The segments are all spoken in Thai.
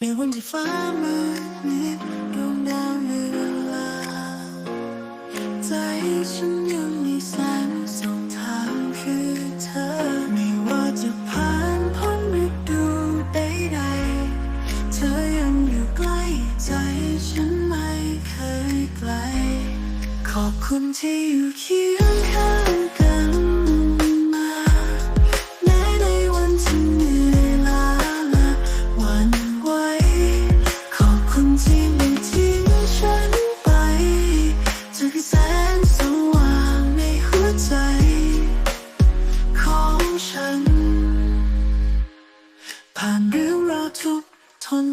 แม้วันที่ฟ้ามืดมิดดวงดาวเลือนลางใจฉันยังมีแสงสองทางคือเธอ ไม่ว่าจะผ่านพ้นดูใดๆเธอยังอยู่ใกล้ใจฉันไม่เคยไกล ขอบคุณที่อยู่เคียง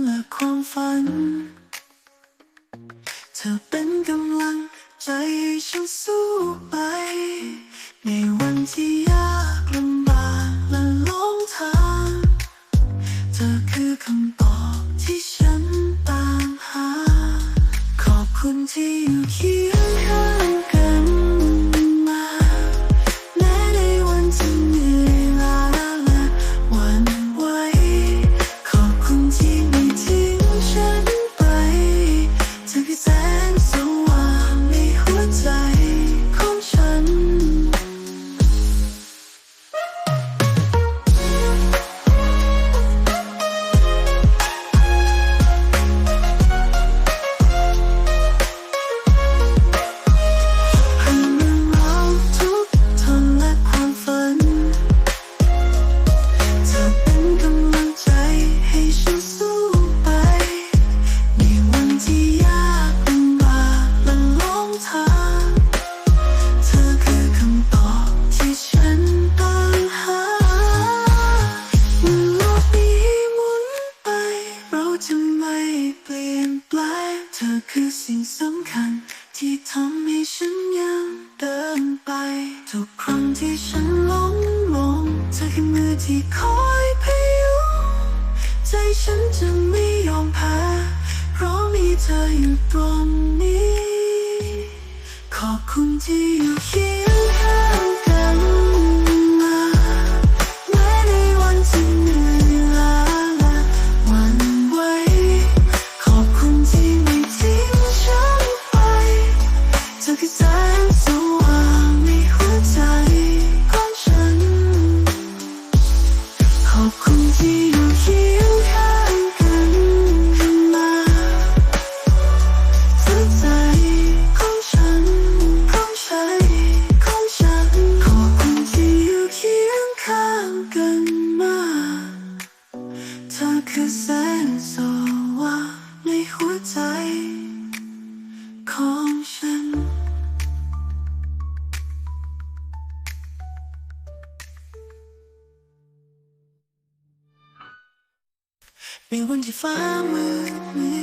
และความฝัน เธอเป็นกำลังใจให้ฉันสู้ไป ในวันที่ ที่ฉันหลงมองเธอคือมือที่คอยพยุงใจฉันจะไม่ยอมแพ้เพราะมีเธออยู่ตรงนี้ ขอบคุณที่อยู่เคียง ใจขเป็นวันที่ฟ้ามืดมิด